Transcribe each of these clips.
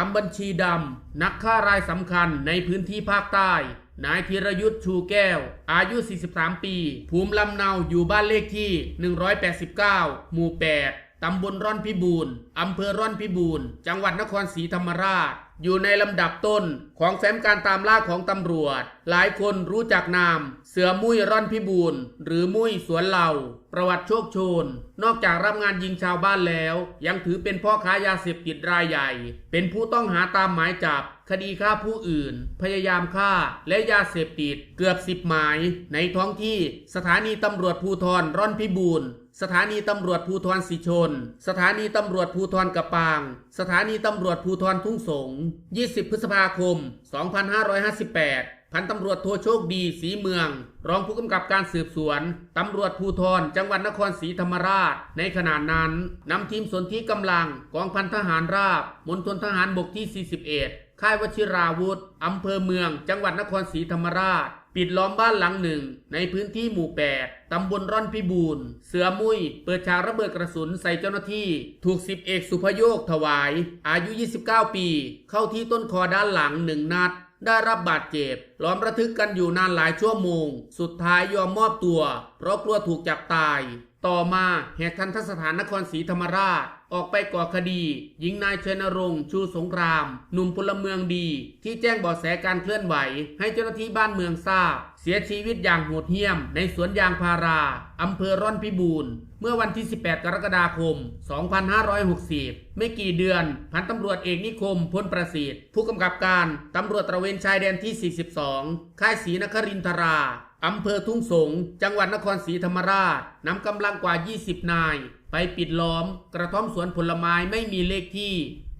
ตามบัญชีดำ นักฆ่ารายสำคัญในพื้นที่ภาคใต้ นายธีรยุทธ์ชูแก้ว อายุ 43 ปี ภูมิลำเนาอยู่บ้านเลขที่ 189 หมู่ 8 ตำบลร่อนพิบูรณ์อำเภอร่อนพิบูรณ์ จังหวัดนครศรีธรรมราช อยู่ในลำดับต้นของแฟ้มการตามล่าของตำรวจ หลายคนรู้จักนาม เสือมุ้ยร่อนพิบูลหรือมุ้ยสวนเหล่า ประวัติโชคโชน นอกจากรับงานยิงชาวบ้านแล้ว ยังถือเป็นพ่อค้ายาเสพติดรายใหญ่ เป็นผู้ต้องหาตามหมายจับ คดีฆ่าผู้อื่น พยายามฆ่า และยาเสพติดเกือบสิบหมาย ในท้องที่สถานีตำรวจภูธรร่อนพิบูรณ์สถานีตำรวจภูธรสิชน สถานีตำรวจภูธรกระปาง สถานีตำรวจภูธรทุ่งสง 20 พฤษภาคม 2558 พันตำรวจโทโชคดีสีเมือง รองผู้กำกับการสืบสวน ตำรวจภูธรจังหวัดนครศรีธรรมราช ในขณะนั้นนำทีมสนที่กำลังกองพันทหารราบมณฑลทหารบกที่ 41 ค่ายวชิราวุธอำเภอเมือง จังหวัดนครศรีธรรมราช ปิดล้อมบ้านหลังหนึ่ง ในพื้นที่หมู่ 8 ตำบลร่อนพิบูรณ์ เสือมุยเปิดฉากระเบิดกระสุนใส่เจ้าหน้าที่ ถูกสิบเอกสุพโยคถวาย อายุ 29 ปี เข้าที่ต้นคอด้านหลังหนึ่งนัด ได้รับบาดเจ็บ ล้อมระทึกกันอยู่นานหลายชั่วโมง สุดท้ายยอมมอบตัว เพราะกลัวถูกจับตาย ต่อมาแหกทันทสถานนครศรีธรรมราช ออกไปก่อคดี หญิงนายชัยนรงค์ชูสงคราม หนุ่มพลเมืองดี ที่แจ้งเบาะแสการเคลื่อนไหว ให้เจ้าหน้าที่บ้านเมืองทราบ เสียชีวิตอย่างโหดเหี้ยม ในสวนยางพาราอำเภอร่อนพิบูรณ์เมื่อวันที่ 18 กรกฎาคม 2560 ไม่กี่เดือน พันตำรวจเอกนิคมพลประสิทธิ์ ผู้กำกับการตำรวจตระเวนชายแดนที่ 42 ค่ายศรีนครินทรา อำเภอทุ่งสง จังหวัดนครศรีธรรมราชนำกำลังกว่า 20 นาย ไปปิดล้อม กระท่อมสวนผลไม้ไม่มีเลขที่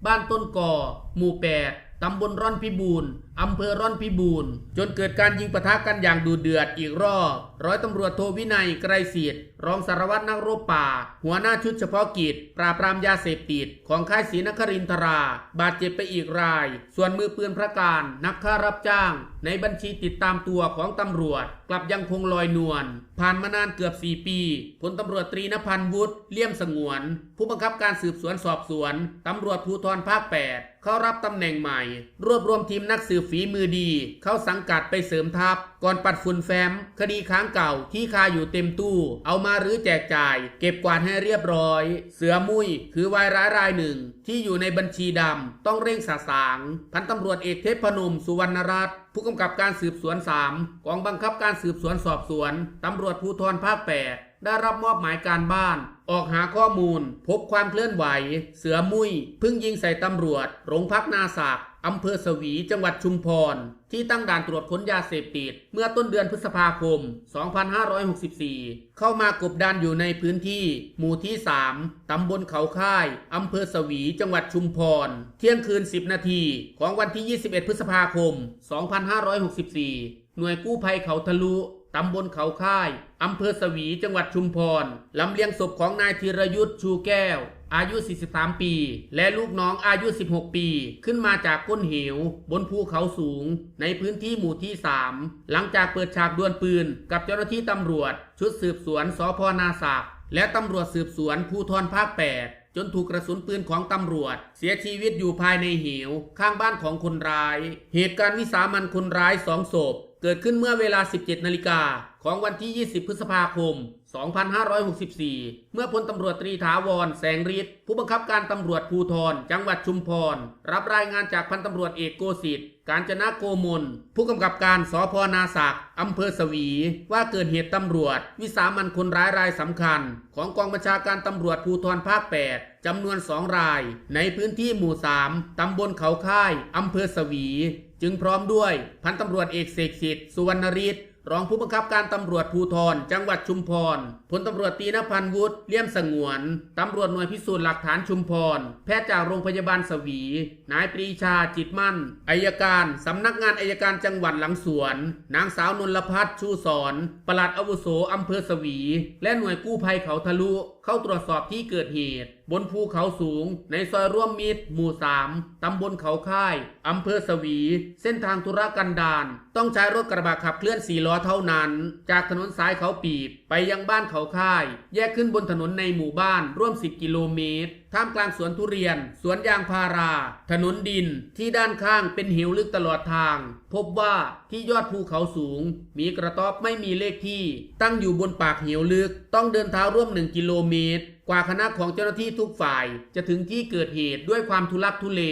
บ้านต้นก่อ หมู่ 8ตำบลร่อนพิบูรณ์อำเภอร่อนพิบูรณ์จนเกิดการยิงปะทะกันอย่างดูเดือดอีกรอบ ร้อยตำรวจโทวินัยไกรศิษฐ์รองสารวัตรนักรบป่า หัวหน้าชุดเฉพาะกิจ ปราบปรามยาเสพติด ของค่ายศรีนครินทรา บาดเจ็บไปอีกราย ส่วนมือปืนพระการ นักฆ่ารับจ้าง ในบัญชีติดตามตัวของตำรวจ กลับยังคงลอยนวลผ่านมานานเกือบ 4 ปีพลตำรวจตรีนพันธ์วุฒิเลี่ยมสงวน ผู้บังคับการสืบสวนสอบสวนตำรวจภูธรภาค 8 เข้ารับตำแหน่งใหม่ รวบรวมทีมนักสืบฝีมือดี เข้าสังกัดไปเสริมทัพ ก่อนปัดฝุ่นแฟ้ม คดีค้างเก่าที่คาอยู่เต็มตู้ เอามารื้อแจกจ่าย เก็บกวาดให้เรียบร้อย เสือมุยคือวายร้ายรายหนึ่ง ที่อยู่ในบัญชีดำต้องเร่งสาสาง พันตำรวจเอกเทพนมสุวรรณรัตน์ผู้กำกับการสืบสวน 3 กองบังคับการสืบสวนสอบสวนตำรวจภูธรภาค 8 ได้รับมอบหมายการบ้าน ออกหาข้อมูล พบความเคลื่อนไหว เสือมุยพึ่งยิงใส่ตำรวจโรงพักนาศัก อำเภอสวี จังหวัดชุมพร ที่ตั้งด่านตรวจค้นยาเสพติด เมื่อต้นเดือนพฤษภาคม 2564 เข้ามากบดานอยู่ในพื้นที่ หมู่ที่ 3 ตำบลเขาค่าย อำเภอสวี จังหวัดชุมพร เที่ยงคืน 10 นาทีของวันที่ 21 พฤษภาคม 2564 หน่วยกู้ภัยเขาทะลุตำบลเขาค่าย อำเภอสวี จังหวัดชุมพร ลำเลียงศพของนายธีรยุทธ์ชูแก้ว อายุ 43 ปี และลูกน้องอายุ 16 ปี ขึ้นมาจากก้นเหว บนภูเขาสูง ในพื้นที่หมู่ที่ 3 หลังจากเปิดฉากดวลปืน กับเจ้าหน้าที่ตำรวจ ชุดสืบสวนสพนาศักและตำรวจสืบสวนภูธรภาค 8จนถูกกระสุนปืนของตำรวจ เสียชีวิตอยู่ภายในเหว ข้างบ้านของคนร้าย เหตุการณ์วิสามันคนร้ายสองศพ เกิดขึ้นเมื่อเวลา 17 นาฬิกาของวันที่ 20 พฤษภาคม 2564 เมื่อพลตำรวจตรีถาวร แสงฤทธิ์ผู้บังคับการตำรวจภูธรจังหวัดชุมพร รับรายงานจากพันตำรวจเอกโกสิทธิ์ การจนะโกมล ผู้กำกับการสพนาศักอำเภอสวี ว่าเกิดเหตุตำรวจ วิสามันคนร้ายรายสำคัญ ของกองบัญชาการตำรวจภูธรภาค 8จำนวนสองราย ในพื้นที่หมู่ 3ตำบลเขาค่ายอำเภอสวี จึงพร้อมด้วยพันตำรวจเอกเสกสิทธิ์สุวรรณฤทธิ์รองผู้บังคับการตำรวจภูธรจังหวัดชุมพรพลตำรวจตีนพันวุฒิเลี่ยมสงวนตำรวจหน่วยพิสูจน์หลักฐานชุมพร แพทย์จากโรงพยาบาลสวี นายปรีชาจิตมั่นอายการสำนักงานอายการจังหวัดหลังสวน นางสาวนนลพัฒน์ชูสอนปลัดอาวุโสอำเภอสวี และหน่วยกู้ภัยเขาทะลุเข้าตรวจสอบที่เกิดเหตุ บนภูเขาสูง ในซอยร่วมมิตร หมู่สามตำบลเขาค่าย อำเภอสวี เส้นทางธุรกันดารต้องใช้รถกระบะขับเคลื่อนสี่ล้อเท่านั้น จากถนนสายเขาปีบ ไปยังบ้านเขาค่าย แยกขึ้นบนถนนในหมู่บ้านร่วม 10 กิโลเมตร ท่ามกลางสวนทุเรียน สวนยางพารา ถนนดินที่ด้านข้างเป็นเหวลึกตลอดทาง พบว่าที่ยอดภูเขาสูง มีกระต๊อบไม่มีเลขที่ ตั้งอยู่บนปากเหวลึก ต้องเดินเท้าร่วม 1 กิโลเมตรกว่าคณะของเจ้าหน้าที่ทุกฝ่ายจะถึงที่เกิดเหตุด้วยความทุลักทุเล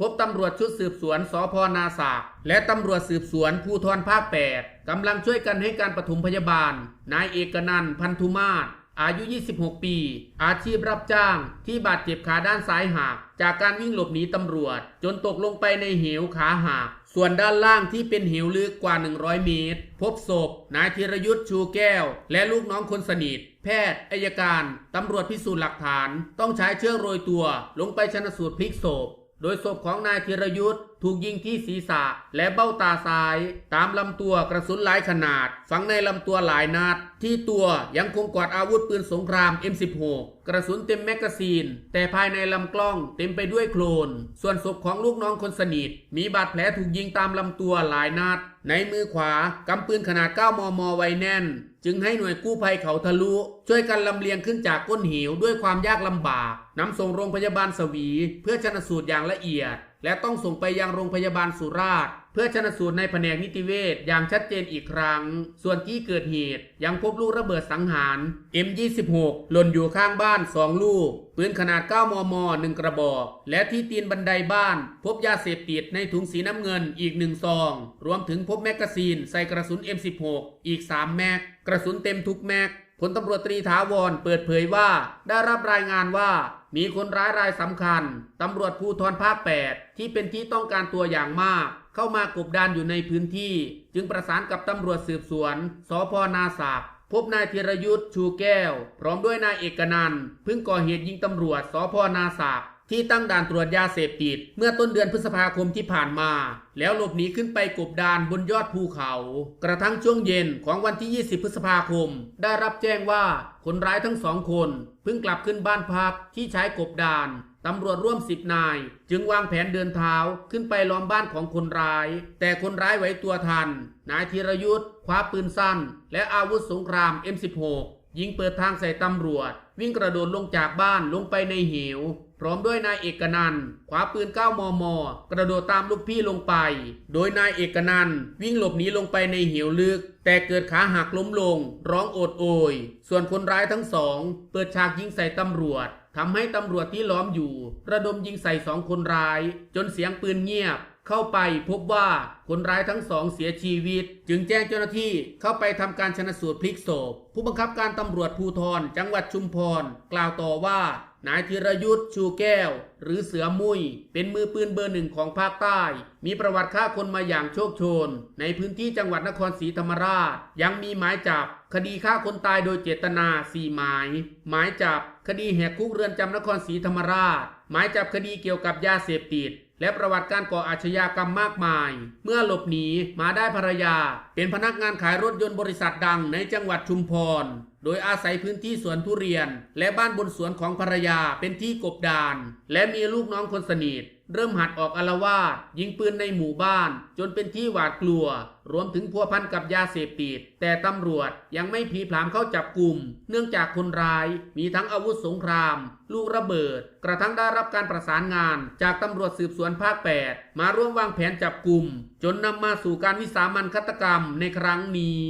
พบตำรวจชุดสืบสวนสพนาสากและตำรวจสืบสวนภูธรภาค 8กำลังช่วยกันให้การปฐมพยาบาล นายเอกนันพันธุมาศอายุ 26 ปี อาชีพรับจ้างที่บาดเจ็บขาด้านซ้ายหักจากการวิ่งหลบหนีตำรวจ จนตกลงไปในเหวขาหักส่วนด้านล่างที่เป็นเหวลึกกว่า 100 เมตร พบศพ นายธีรยุทธ์ชูแก้ว และลูกน้องคนสนิท แพทย์อายการ ตำรวจพิสูจน์หลักฐาน ต้องใช้เชือกโรยตัวลงไปชนสูตรพลิกศพ โดยศพของนายธีรยุทธ์ถูกยิงที่ศีรษะและเบ้าตาซ้าย ตามลำตัวกระสุนหลายขนาด ฝังในลำตัวหลายนัด ที่ตัวยังคงกอดอาวุธปืนสงคราม M16 กระสุนเต็มแมกกาซีน แต่ภายในลำกล้องเต็มไปด้วยโคลน ส่วนศพของลูกน้องคนสนิท มีบาดแผลถูกยิงตามลำตัวหลายนัด ในมือขวากำปืนขนาด 9 มม ไว้แน่น จึงให้หน่วยกู้ภัยเขาทะลุ ช่วยกันลำเลียงขึ้นจากก้นหิวด้วยความยากลำบากนำส่งโรงพยาบาลสวี เพื่อชนสูตรอย่างละเอียด และต้องส่งไปยังโรงพยาบาลสุราษฎร์เพื่อชนสูตรในแผนกนิติเวชอย่างชัดเจนอีกครั้ง ส่วนที่เกิดเหตุยังพบลูกระเบิดสังหาร M26 หล่นอยู่ข้างบ้าน 2 ลูก ปืนขนาด 9 มม 1 กระบอก และที่ตีนบันไดบ้าน พบยาเสพติดในถุงสีน้ำเงินอีก 1 ซอง รวมถึงพบแมกกาซีนใส่กระสุน M16 อีก 3 แม็กกระสุนเต็มทุกแม็กพลตำรวจตรีถาวรเปิดเผยว่า ได้รับรายงานว่า มีคนร้ายรายสำคัญตำรวจภูธรภาค 8 ที่เป็นที่ต้องการตัวอย่างมาก เข้ามากบดานอยู่ในพื้นที่ จึงประสานกับตำรวจสืบสวนสพนาสากพบนายธีรยุทธ์ชูแก้ว พร้อมด้วยนายเอกนันท์เพิ่งก่อเหตุยิงตำรวจสพนาสาก ที่ตั้งด่านตรวจยาเสพติด เมื่อต้นเดือนพฤษภาคมที่ผ่านมา แล้วหลบหนีขึ้นไปกบดานบนยอดภูเขา กระทั่งช่วงเย็นของวันที่ 20 พฤษภาคม ได้รับแจ้งว่าคนร้ายทั้งสองคน เพิ่งกลับขึ้นบ้านพักที่ใช้กบดานตำรวจร่วมสิบนาย จึงวางแผนเดินเท้าขึ้นไปล้อมบ้านของคนร้าย แต่คนร้ายไหวตัวทัน นายธีรยุทธ์คว้าปืนสั้น และอาวุธสงคราม M16 ยิงเปิดทางใส่ตำรวจ วิ่งกระโดดลงจากบ้านลงไปในเหว พร้อมด้วยนายเอกนันท์คว้าปืน 9 มม กระโดดตามลูกพี่ลงไป โดยนายเอกนันวิ่งหลบหนีลงไปในเหวลึก แต่เกิดขาหักล้มลง ร้องโอดโอย ส่วนคนร้ายทั้งสอง เปิดฉากยิงใส่ตำรวจทำให้ตำรวจที่ล้อมอยู่ ระดมยิงใส่สองคนร้าย จนเสียงปืนเงียบ เข้าไปพบว่าคนร้ายทั้งสองเสียชีวิต จึงแจ้งเจ้าหน้าที่เข้าไปทำการชนสูตรพลิกศพ ผู้บังคับการตำรวจภูธรจังหวัดชุมพร กล่าวต่อว่า นายธีรยุทธ์ชูแก้ว หรือเสือมุยเป็นมือปืนเบอร์หนึ่งของภาคใต้ มีประวัติฆ่าคนมาอย่างโชคโชน ในพื้นที่จังหวัดนครศรีธรรมราช ยังมีหมายจับ คดีฆ่าคนตายโดยเจตนาสี่หมาย หมายจับ คดีแหกคุกเรือนจำนครศรีธรรมราช หมายจับคดีเกี่ยวกับยาเสพติดและประวัติการก่ออาชญากรรมมากมาย เมื่อหลบหนีมาได้ภรรยา เป็นพนักงานขายรถยนต์บริษัทดังในจังหวัดชุมพร โดยอาศัยพื้นที่สวนทุเรียน และบ้านบนสวนของภรรยาเป็นที่กบดาน และมีลูกน้องคนสนิทเริ่มหัดออกอารวาสยิงปืนในหมู่บ้าน จนเป็นที่หวาดกลัว รวมถึงพัวพันกับยาเสพติด แต่ตำรวจยังไม่ผีผลามเข้าจับกลุ่ม เนื่องจากคนร้ายมีทั้งอาวุธสงคราม ลูกระเบิด กระทั่งได้รับการประสานงาน จากตำรวจสืบสวนภาค 8 มาร่วมวางแผนจับกลุ่ม จนนำมาสู่การวิสามันฆาตกรรมในครั้งนี้